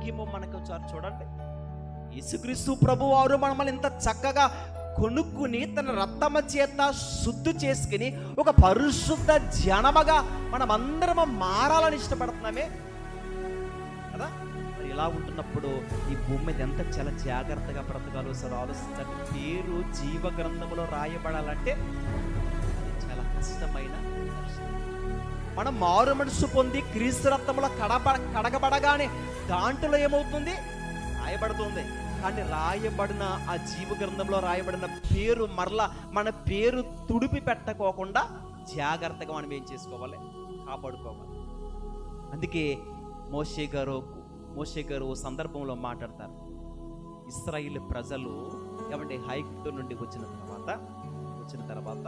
భాగ్యము మనకు ఒకసారి చూడండి. యేసుక్రీస్తు ప్రభు వారు మనల్ని ఇంత చక్కగా కొనుక్కుని తన రక్తమ చేత శుద్ధి చేసుకుని ఒక పరిశుద్ధ జనమగా మనం అందరం మారాలని ఇష్టపడుతున్నామే. కదా? మరి ఇలా ఉంటున్నప్పుడు ఈ భూమి మీద ఎంత చాలా జాగ్రత్తగా బ్రతకాలో సార్ ఆలోచించండి. పేరు జీవ గ్రంథములో రాయబడాలంటే ఖచ్చితమైన మనం మారు మనసు పొంది క్రీస్తు రక్తంలో కడబ కడగబడగానే దాంట్లో ఏమవుతుంది? రాయబడుతుంది. కానీ రాయబడిన ఆ జీవ గ్రంథంలో రాయబడిన పేరు మరలా మన పేరు తుడిపి పెట్టకోకుండా జాగ్రత్తగా మనం ఏం చేసుకోవాలి? కాపాడుకోవాలి. అందుకే మోషే గారు మోషే గారు ఓ సందర్భంలో మాట్లాడతారు. ఇస్రాయిల్ ప్రజలు ఏమంటే హైక్ నుండి వచ్చిన తర్వాత వచ్చిన తర్వాత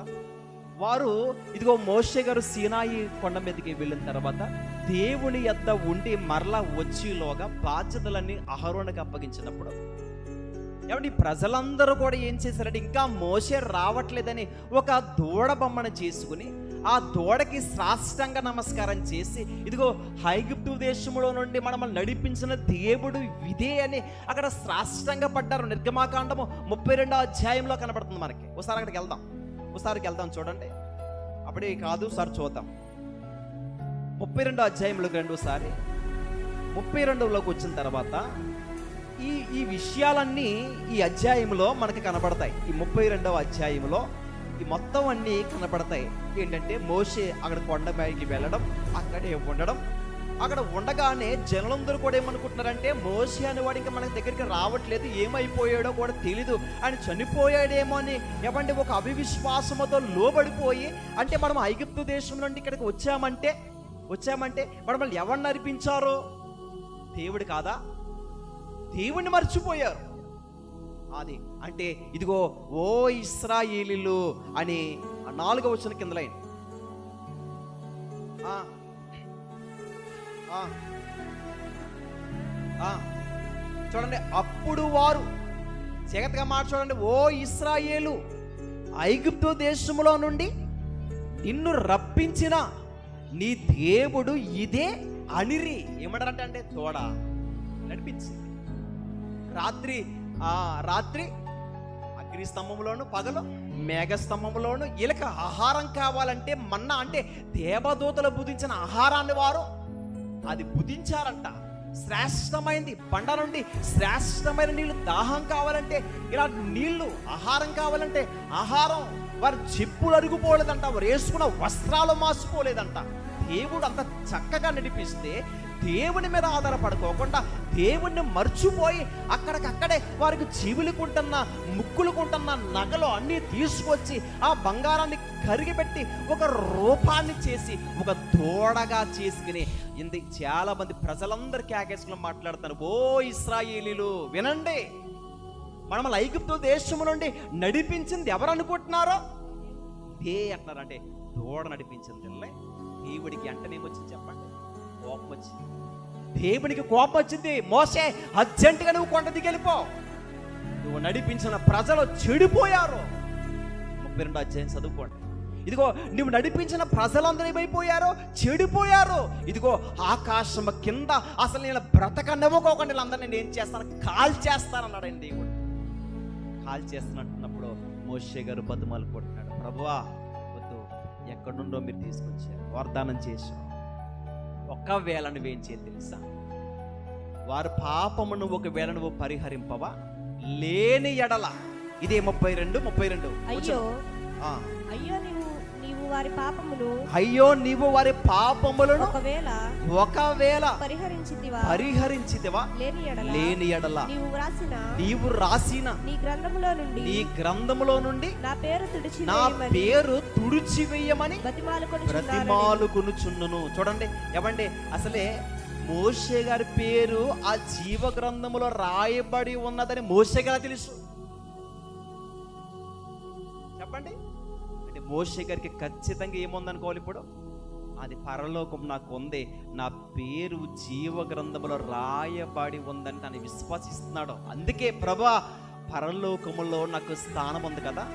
వారు ఇదిగో మోషే గారు సీనాయి కొండ మీదకి వెళ్ళిన తర్వాత దేవుని యొద్ద ఉండి మరలా వచ్చేలోగా బాధ్యతలన్నీ అహరోనికి అప్పగించినప్పుడు. ఏమంటే ప్రజలందరూ కూడా ఏం చేశారంటే ఇంకా మోసే రావట్లేదని ఒక దూడ బొమ్మను చేసుకుని ఆ దూడకి సాష్టాంగ నమస్కారం చేసి ఇదిగో హైగుప్తు దేశంలో నుండి మనల్ని నడిపించిన దేవుడు ఇదే అని అక్కడ సాష్టాంగ పడ్డారు నిర్గమాకాండము ముప్పై రెండో అధ్యాయంలో కనబడుతుంది మనకి. ఒకసారి అక్కడికి వెళ్దాం. ఒకసారికి వెళ్దాం చూడండి. అప్పుడే కాదు సార్ చూద్దాం. ముప్పై రెండో అధ్యాయంలోకి రెండోసారి. ముప్పై రెండులోకి వచ్చిన తర్వాత ఈ ఈ విషయాలన్నీ ఈ అధ్యాయంలో మనకి కనబడతాయి. ఈ ముప్పై రెండవ అధ్యాయంలో ఈ మొత్తం అన్నీ కనబడతాయి. ఏంటంటే మోసే అక్కడ కొండ పైకి వెళ్ళడం అక్కడే ఉండడం అక్కడ ఉండగానే జనులందరూ కూడా ఏమనుకుంటున్నారంటే మోసి అనేవాడు ఇంకా మనకి దగ్గరికి రావట్లేదు ఏమైపోయాడో కూడా తెలీదు. ఆయన చనిపోయాడేమో అని ఏమంటే ఒక అవివిశ్వాసముతో లోబడిపోయి అంటే మనం ఐగుప్తు దేశం నుండి ఇక్కడికి వచ్చామంటే వచ్చామంటే మనల్ని ఎవరు నడిపించారో దేవుడు కాదా? దేవుణ్ణి మర్చిపోయారు. అది అంటే ఇదిగో ఓ ఇస్రాయేలీలు అని నాలుగవ వచ్చిన కింద లైన్ చూడండి అప్పుడు వారు జగత్గా మాట చూడండి ఓ ఇస్రాయేలు ఐగుప్తు దేశంలో నుండి నిన్ను రప్పించిన నీ దేవుడు ఇదే అనిరి. ఏమంటారంటే అంటే తోడ. నడిపించింది. రాత్రి ఆ రాత్రి అగ్నిస్తంభంలోను పగలు మేఘస్తంభంలోను ఇలక ఆహారం కావాలంటే మన్నా అంటే దేవదూతలు బుధించిన ఆహారాన్ని వారు అది బుధించారంట శ్రేష్టమైనది బండ నుండి శ్రేష్టమైన నీళ్ళు దాహం కావాలంటే ఇలా నీళ్ళు ఆహారం కావాలంటే ఆహారం. వారి చెప్పులు అరుగుపోలేదంట వారు వేసుకున్న వస్త్రాలు మాసుకోలేదంట. దేవుడు అంత చక్కగా నడిపిస్తే దేవుని మీద ఆధారపడుకోకుండా దేవుణ్ణి మర్చిపోయి అక్కడికక్కడే వారికి చెవులుకుంటున్న ముక్కులుకుంటున్న నగలు అన్నీ తీసుకొచ్చి ఆ బంగారాన్ని కరిగిపెట్టి ఒక రూపాన్ని చేసి ఒక దూడగా చేసుకుని ఇంది చాలామంది ప్రజలందరూ కేకేసుకుని మాట్లాడుతారు ఓ ఇస్రాయేలీలు వినండి. మనమల్ ఐగుప్తు దేశము నుండి నడిపించింది ఎవరు అనుకుంటున్నారో ఇదే అంటున్నారంటే దూడ నడిపించింది దేవుడికి వెంటనే వచ్చింది చెప్పండి. కోపం వచ్చింది దేవునికి కోపం వచ్చింది మోసే అర్జెంటుగా నువ్వు కొండ దిగెళ్ళిపో నువ్వు నడిపించిన ప్రజలు చెడిపోయారు. ముప్పై రెండు అధ్యాయం చదువుకోండి. ఇదిగో నువ్వు నడిపించిన ప్రజలందరూ ఏమైపోయారు? చెడిపోయారు. ఇదిగో ఆకాశం కింద అసలు నేను బ్రతకనివ్వకోకుండా వీళ్ళందరూ నేను ఏం చేస్తాను? కాల్ చేస్తానన్నాడండి దేవుడు. కాల్ చేస్తున్నట్టున్నప్పుడు మోషే గారు బతుమాలు కొట్టినాడు. ప్రభువా వద్దు. ఎక్కడుండో మీరు తీసుకొచ్చారు. వాగ్దానం చేశారు. ఒకవేళ నువ్వేం చేయాలి తెలుసా? వారి పాపమును ఒకవేళ నువ్వు పరిహరింపవా? లేని ఎడల. ఇదే ముప్పై రెండు ముప్పై రెండు. అయ్యో. అయ్యో వారి పాపమును అయ్యో నీవు వారి పాపములను ఒకవేళ ఒకవేళ పరిహరించితివా? పరిహరించిదివా లేని ఎడల లేని ఎడల. నీవు వ్రాసిన నీవు రాసిన నీ గ్రంథములో నుండి నీ గ్రంథములో నుండి నా పేరు తుడిచి నా పేరు తుడిచివేయమని బతిమాలుకొని ప్రతిమాలు కొనుచున్నును చూడండి ఏమండి? అసలే మోషే గారి పేరు ఆ జీవ గ్రంథములో రాయబడి ఉన్నదని మోషే గారు తెలుసు? చెప్పండి. మోషే గారికి ఖచ్చితంగా ఏముందనుకోవాలి ఇప్పుడు? అది పరలోకం నాకు ఉంది. నా పేరు జీవ గ్రంథంలో రాయబడి ఉందని తను విశ్వసిస్తున్నాడు. అందుకే ప్రభా పరలోకములో నాకు స్థానం ఉంది కదా?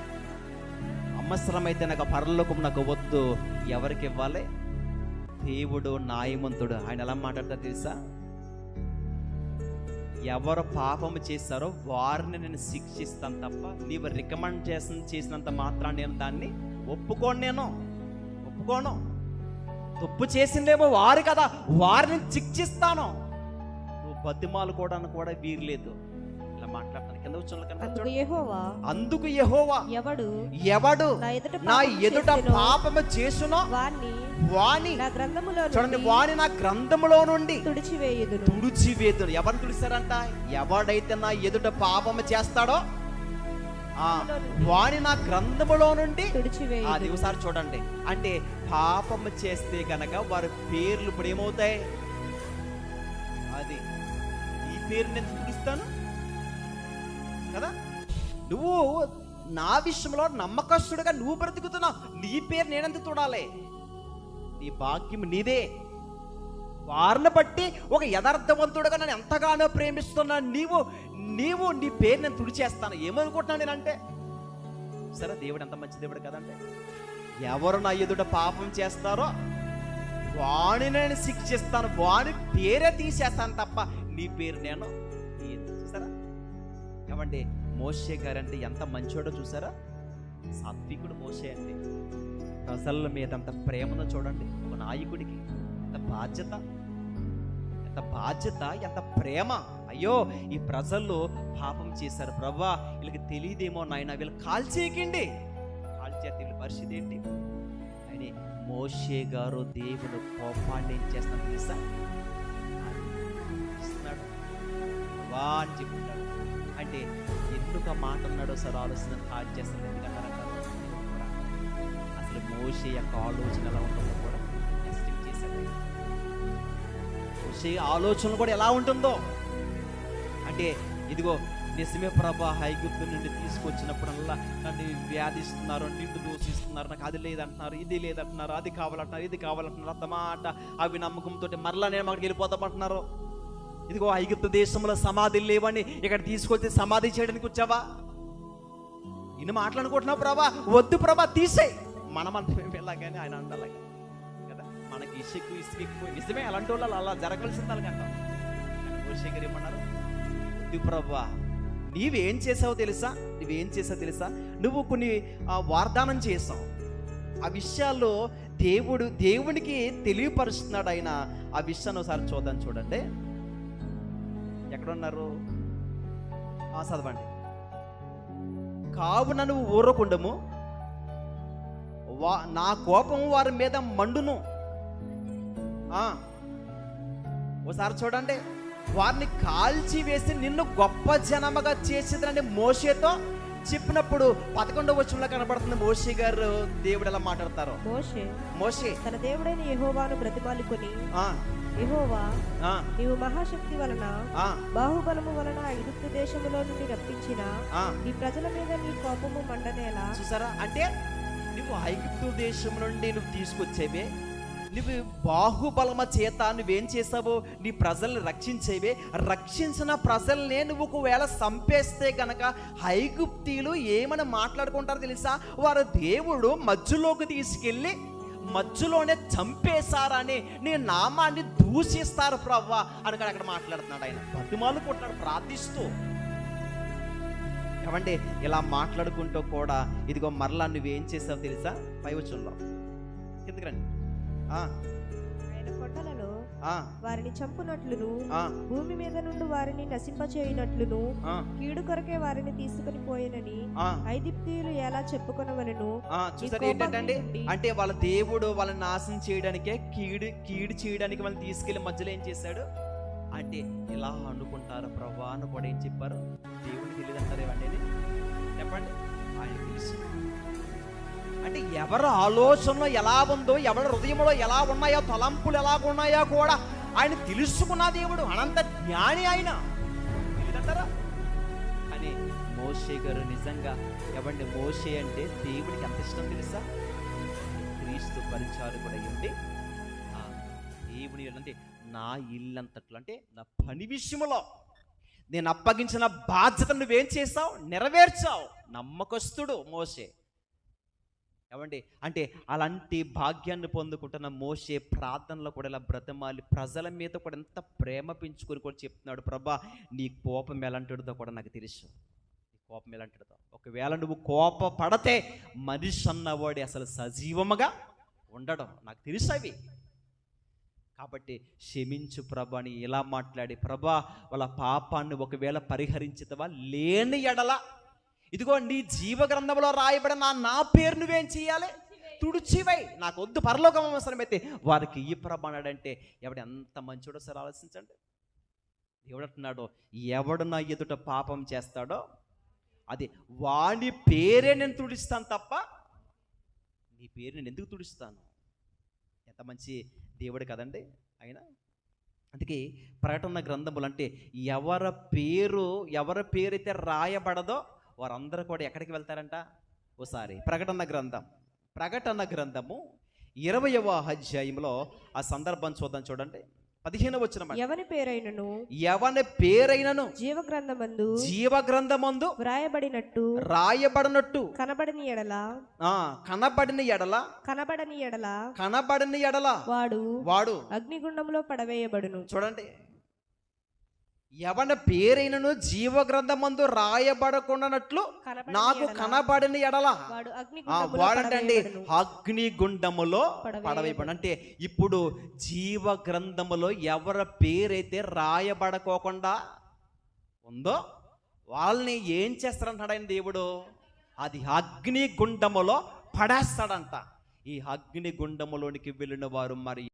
అవసరమైతే నాకు పరలోకం నాకు వద్దు. ఎవరికి ఇవ్వాలి? దేవుడు నాయమంతుడు ఆయన ఎలా మాట్లాడతారు తెలుసా? ఎవరు పాపము చేస్తారో వారిని నేను శిక్షిస్తాను తప్ప నీవు రికమెండ్ చేసిన చేసినంత మాత్రం నేను దాన్ని ఒప్పుకోను నేను. ఒప్పుకోను. తప్పు చేసిందేమో వారు కదా. వారిని శిక్షిస్తాను. నువ్వు బతిమాలు కూడా కూడా వీరలేదు మాట్లాడతాను. కింద వచ్చిన యెహోవా అందుకు యెహోవా. ఎవడు ఎవడు నా ఎదుట పాపము చేసెనో, వాణ్ణి వాని నా గ్రంథములో చూడండి నుండి వాని నా గ్రంథములో నుండి తుడిచివేయుదును తుడిచివేదును ఎవరిని తుడిస్తారంట ఎవడైతే నా ఎదుట పాపము చేస్తాడో ఆ వాని నా గ్రంథములో నుండి అది ఒకసారి చూడండి. అంటే పాపము చేస్తే గనక వారి పేర్లు ఇప్పుడు ఏమవుతాయి? అది ఈ పేరు నేను తుడిస్తాను కదా? నువ్వు నా విషయంలో నమ్మకస్తుడుగా నువ్వు బ్రతుకుతున్నావు. నీ పేరు నేనెంత చూడాలి? నీ భాగ్యం నీదే. వారిని బట్టి ఒక యథార్థవంతుడుగా నన్ను ఎంతగానో ప్రేమిస్తున్నా నీవు నీవు నీ పేరు నేను తుడిచేస్తాను. ఏమనుకుంటున్నాను నేనంటే? సరే దేవుడు ఎంత మంచి దేవుడు కదంటే? ఎవరు నా ఎదుట పాపం చేస్తారో వాణి నేను శిక్షిస్తాను. వాణి పేరే తీసేస్తాను తప్ప నీ పేరు నేను ఏమండి మోషే గారంటే ఎంత మంచోడో చూసారా? సాత్వికుడు మోషే అండి. ప్రజల మీద అంత ప్రేమను చూడండి ఒక నాయకుడికి ఎంత బాధ్యత ఎంత బాధ్యత ఎంత ప్రేమ. అయ్యో ఈ ప్రజలు పాపం చేశారు ప్రభా వీళ్ళకి తెలియదేమో నాయన వీళ్ళు కాల్చేయకండి కాల్చేస్తే వీళ్ళ పరిస్థితి ఏంటి? అని మోషే గారు దేవుడు కోపాన్ని ఏం చేస్తాను తెలుసా? ఇస్తున్నాడు. అని చెప్తున్నాడు అంటే ఎందుకు మాట అన్నాడో సార్ ఆలోచన కాల్ చేస్తాను అసలు మోషే యొక్క ఆలోచన ఎలా ఉంటుందో కూడా ఎస్టిమ్ చేశాడు మోషే ఆలోచన కూడా ఎలా ఉంటుందో? అంటే ఇదిగో నిజమే ప్రభా హైగుప్తు నుండి తీసుకొచ్చినప్పుడల్లా నన్ను వ్యాధిస్తున్నారు నిండు దూషిస్తున్నారు నాకు అది లేదంటున్నారు ఇది లేదంటున్నారు అది కావాలంటున్నారు ఇది కావాలంటున్నారు అన్నమాట అవి నమ్మకంతో మరలా నేను అక్కడికి వెళ్ళిపోతామంటున్నారు ఇదిగో ఐగుప్తు దేశంలో సమాధులు లేవని ఇక్కడ తీసుకొచ్చి సమాధి చేయడానికి వచ్చావా? ఇన్ని మాట్లాడుకుంటున్నావు ప్రభా? వద్దు ప్రభా తీసేయ్ మనమంతా అంటే వెళ్ళగానే ఆయన అండాలి కదా. మనకి ఇసుకు ఇసుకు ఎక్కువ నిజమే అలాంటి వాళ్ళు అలా జరగవలసింది అలాగంటాం మోషే ఏమన్నారు? వద్దు ప్రభా నీవేం చేసావో తెలుసా? నువ్వేం చేసావు తెలుసా? నువ్వు కొన్ని ఆ, వాగ్దానం చేసావు ఆ విషయాల్లో దేవుడు దేవునికి తెలియపరుస్తున్నాడు ఆయన. ఆ విషయాన్ని ఒకసారి చూద్దాం చూడండి. ఎక్కడున్నారు? చదవండి. కావున నువ్వు ఊరకుండము. వా నా కోపం వారి మీద మండును. ఒకసారి చూడండి. వారిని కాల్చి వేసి నిన్ను గొప్ప జనముగా చేసేదని మోషేతో. చెప్పినప్పుడు పదకొండవ వచనంలో కనబడుతుంది మోషే గారు దేవుడు ఎలా మాట్లాడతారు? మోషే మోషే. తన దేవుడైన యెహోవాను బ్రతిమాలుకొని ఆ, యెహోవా నీవు మహాశక్తి వలన బాహుబలము వలన ఐగుప్తు దేశములో నుండి రప్పించిన. నీ ప్రజల మీద నీ కోపము మండనేలా? చూసారా? అంటే నువ్వు ఐగుప్తు దేశం నుండి నువ్వు తీసుకొచ్చేవే నువ్వు బాహుబలమ చేత నువ్వేం చేసావు నీ ప్రజల్ని రక్షించేవే రక్షించిన ప్రజల్నే నువ్వు ఒకవేళ చంపేస్తే గనక ఐగుప్తీలు ఏమని మాట్లాడుకుంటారో తెలుసా? వారు దేవుడు మధ్యలోకి తీసుకెళ్ళి మధ్యలోనే చంపేశారని నీ నామాన్ని దూషిస్తారు ప్రవ్వా అని అక్కడ మాట్లాడుతున్నాడు ఆయన. బతిమాలు కొట్టాడు ప్రార్థిస్తూ. ఏమంటే ఇలా మాట్లాడుకుంటూ కూడా ఇదిగో మరలా నువ్వేం చేసావు తెలుసా? పై వచ్చంలో కిందకి వారిని చంపునట్లును ఆ, భూమి మీద నుండి వారిని నశింపచేయునట్లును కీడు కొరకే వారిని తీసుకుని పోయినని ఐదిప్తీయులు ఎలా చెప్పుకొనవలెను? చూసారు ఏంటంటే అంటే వాళ్ళ దేవుడు వాళ్ళని నాశనం చేయడానికే కీడు కీడు చేయడానికి వాళ్ళని తీసుకెళ్ళి మధ్యలో ఏం చేశాడు? అంటే ఇలా అనుకుంటారు ప్రభా అని కూడా ఏం చెప్పారు? దేవుడికి తెలియదు అంటారు? చెప్పండి. ఆయన తెలుసు. అంటే ఎవరి ఆలోచనలో ఎలా ఉందో ఎవరి హృదయంలో ఎలా ఉన్నాయో తలంపులు ఎలా ఉన్నాయో కూడా ఆయన తెలుసుకున్న దేవుడు అనంత జ్ఞాని ఆయన. తెలియదంటారా అని మోషే గారు నిజంగా ఎవండి మోషే అంటే దేవుడికి ఎంత ఇష్టం తెలుసా? క్రీస్తు పరిచారు కూడా అయ్యండి దేవుని అంటే నా ఇల్లంతట్లు అంటే నా పని విషయంలో నేను అప్పగించిన బాధ్యత నువ్వేం చేసావు నెరవేర్చావు. నమ్మకస్తుడు మోసే ఏమండి అంటే అలాంటి భాగ్యాన్ని పొందుకుంటున్న మోసే ప్రార్థనలో కూడా ఇలా బ్రతమాలి ప్రజల మీద కూడా ఎంత ప్రేమ పెంచుకొని కూడా చెప్తున్నాడు ప్రభా నీ కోపం ఎలాంటిదో కూడా నాకు తెలుసు. నీ కోపం ఎలాంటిదో. ఒకవేళ నువ్వు కోప పడితే మనిషి అన్నవాడి అసలు సజీవముగా ఉండడం నాకు తెలుసు అవి. కాబట్టి క్షమించు ప్రభా అని ఇలా మాట్లాడి ప్రభా వాళ్ళ పాపాన్ని ఒకవేళ పరిహరించుతావా లేని ఎడల ఇదిగో నీ జీవ గ్రంథంలో రాయబడిన నా నా పేరు నువ్వేం చేయాలి తుడిచివై. నాకు వద్దు పరలోకం అవసరమైతే వారికి ఈ ప్రభ ఎవడు ఎంత మంచోడో సరే ఆలోచించండి. దేవుడు ఎవడు నా ఎదుట పాపం చేస్తాడో అది వాడి పేరే నేను తుడిస్తాను తప్ప నీ పేరు నేను ఎందుకు తుడుస్తాను? ఎంత మంచి దేవుడు కదండి ఆయన అందుకే ప్రకటన గ్రంథములు అంటే ఎవరి పేరు ఎవరి పేరైతే రాయబడదో వారందరూ కూడా ఎక్కడికి వెళ్తారంట? ఓసారి ప్రకటన గ్రంథం. ప్రకటన గ్రంథము ఇరవయవ అధ్యాయంలో ఆ సందర్భం చూద్దాం చూడండి. పదిహేను వచ్చిన ఎవని పేరైనను? ఎవని పేరైనను? జీవ గ్రంథమందు జీవ గ్రంథమందు వ్రాయబడినట్టు రాయబడినట్టు. కనబడని ఎడల? ఆ కనబడిన ఎడల? కనబడని ఎడల? కనబడిన ఎడల? వాడు వాడు అగ్నిగుండంలో పడవేయబడును. చూడండి. ఎవన పేరైనను జీవ గ్రంథమందు రాయబడకుండానట్లు నాకు కనబడిన ఎడల. వాడంటండి. అగ్నిగుండములో. పడవేయబడి అంటే ఇప్పుడు జీవ గ్రంథములో ఎవరి పేరైతే రాయబడకోకుండా ఉందో వాళ్ళని ఏం చేస్తారంటాడు ఆయన దేవుడు? అది అగ్నిగుండములో పడేస్తాడంట. ఈ అగ్నిగుండములోనికి వెళ్ళిన వారు మరి